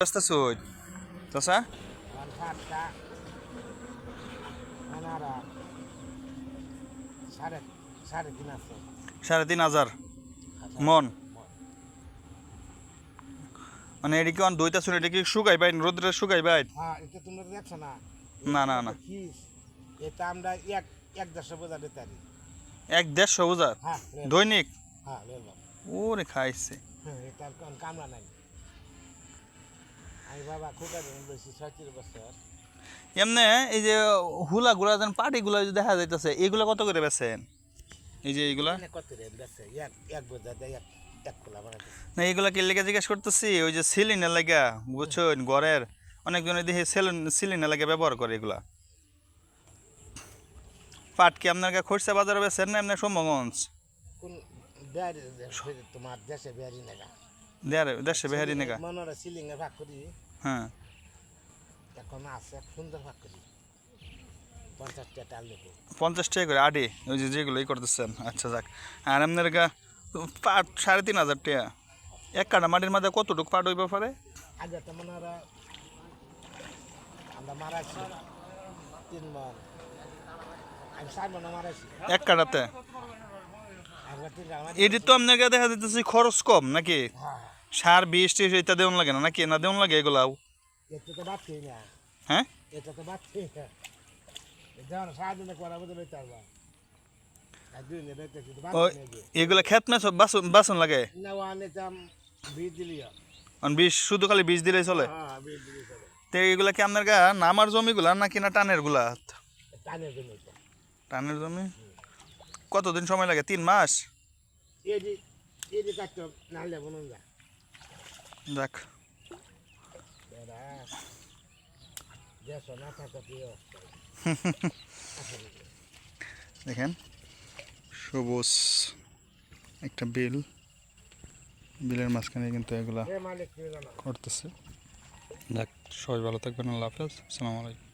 রাস্তা সই চাষা সাড়ে তিন হাজার মন মানে এটি কি দইটা শুনে এটা কি শুকাই বাইন রোদ্রে শুকাই বাইন এটা তোমরা দেখছ না না, না, না। এটা আমরা এক এক দেড়শো বোঝা দিতে এক দেড়শো হ্যাঁ দৈনিক। ওরে খাইছে এটার নাই এমনি এই যে হুলা গুলা যেন পাটি গুলা যে দেখা যাইতেছে এগুলা কত করে বেছেন এই যে এইগুলা? না এগুলা কি লেগে জিজ্ঞেস করতেছি ওই যে সিলিনের লাগা বুঝছেন ঘরের অনেকজনে দেখি সেলুন সিলিনের লাগে ব্যবহার করে এগুলা। পাট কি আপনার কাছে খরচা বাজারে বেছেন না এমনি সম্ভবগঞ্জ? তোমার দেশে বিহারি নেগা। দেশে বেহারি নেগা। মনোরা সিলিং এ ভাগ করি। হ্যাঁ। এখন আছে সুন্দর ভাগ করি পঞ্চাশটা টাল নেব পঞ্চাশ টাকা করে আডি ওই যে করতেছেন। আচ্ছা যাক। আর আপনার গা পাট সাড়ে তিন হাজার টাকা। এক কাটা মাটির মাঝে কতটুকু পাট হইবে পারে? আগে তো মনে হয় আমরা মারাইছি। তিন মন। আমি চার মনে মারাইছি। এক কাটাতে আমরা তিন এটি তো আপনার দেখা যাইতেছে খরচ কম নাকি? হ্যাঁ। সার বিষ টিষ এটা দেওয়ান লাগে না? নাকি না দেওয়ান লাগে এগুলাও? হ্যাঁ? এগুলা খেত না সব বাসন বাসন লাগে? না ও আনিতাম বীজ শুধু খালি বিষ দিলেই চলে? হ্যাঁ বীজ চলে। তো এগুলা কি আপনার গা নামার জমিগুলা নাকি না টানেরগুলা? টানের টানের জমি? কতদিন সময় লাগে? তিন মাস? কাটতে প্রিয় দেখেন সবুজ একটা বিল। বিলের মাঝখানে কিন্তু এগুলা এ মালিক প্রিয় জানা। করতেছে। দেখ সবাই ভালো থাকবেন আল্লাহ হাফেজ। আসসালামু আলাইকুম।